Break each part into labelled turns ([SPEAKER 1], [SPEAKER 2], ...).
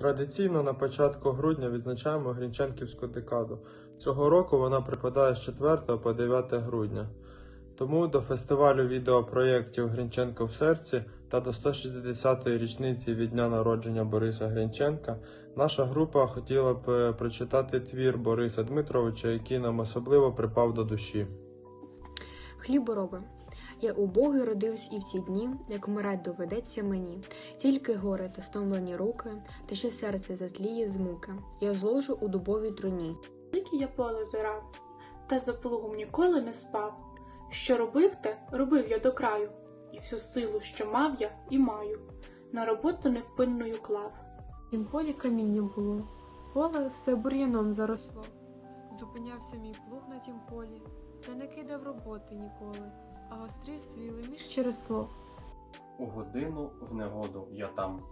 [SPEAKER 1] Традиційно на початку грудня відзначаємо Грінченківську декаду. Цього року вона припадає з 4 по 9 грудня. Тому до фестивалю відеопроєктів Грінченко в серці та до 160-ї річниці від дня народження Бориса Грінченка наша група хотіла б е, прочитати твір Бориса Дмитровича, який нам особливо припав до душі.
[SPEAKER 2] Хлібороби. Я убогий родився і в ті дні, як вмирать доведеться мені, тільки горе та стомлені руки, та ще серце затліє з муки. Я зложу у дубовій труні.
[SPEAKER 3] Велике я поле зорав, та за плугом ніколи не спав. Що робив те, робив я до краю, і всю силу, що мав я, і маю, на роботу невпинною клав.
[SPEAKER 4] Тім полі каміння було, поле все бур'яном заросло. Зупинявся мій плуг на тім полі, та не кидав роботи ніколи, а гострив свій леміш через слов.
[SPEAKER 5] У годину в негоду я там,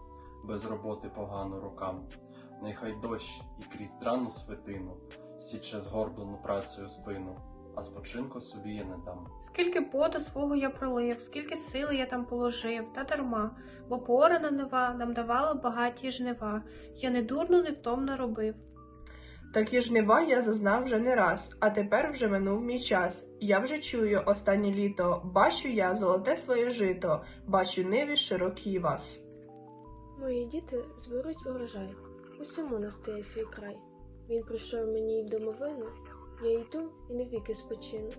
[SPEAKER 5] без роботи погано рукам. Нехай дощ і крізь драну свитину січе згорблену працею спину, а спочинку собі я не дам.
[SPEAKER 6] Скільки поту свого я пролив, скільки сили я там положив, та дарма, бо порана нева нам давала багаті жнива, я не дурно невтомно робив.
[SPEAKER 7] Такі жнива я зазнав вже не раз, а тепер вже минув мій час. Я вже чую останнє літо, бачу я золоте своє жито, бачу ниві широкі вас.
[SPEAKER 8] Мої діти зберуть урожай, усьому настає свій край. Він прийшов мені й домовину, я йду і навіки спочину.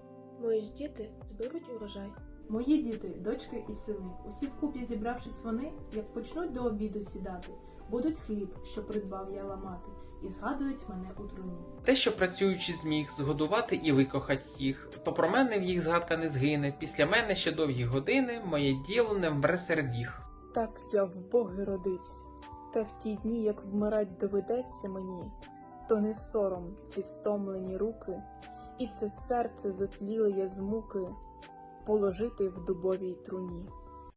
[SPEAKER 8] Мої ж діти зберуть урожай.
[SPEAKER 9] Мої діти, дочки і сини, усі вкупі зібравшись вони, як почнуть до обіду сідати, будуть хліб, що придбав я ламати, і згадують мене у труні.
[SPEAKER 10] Те, що працюючи зміг згодувати і викохать їх, то про мене в їх згадка не згине. Після мене ще довгі години, моє діло не вмре серед їх.
[SPEAKER 11] Так я в Боги родився, та в ті дні, як вмирать доведеться мені, то не сором ці стомлені руки, і це серце зотліле з муки положити в дубовій труні.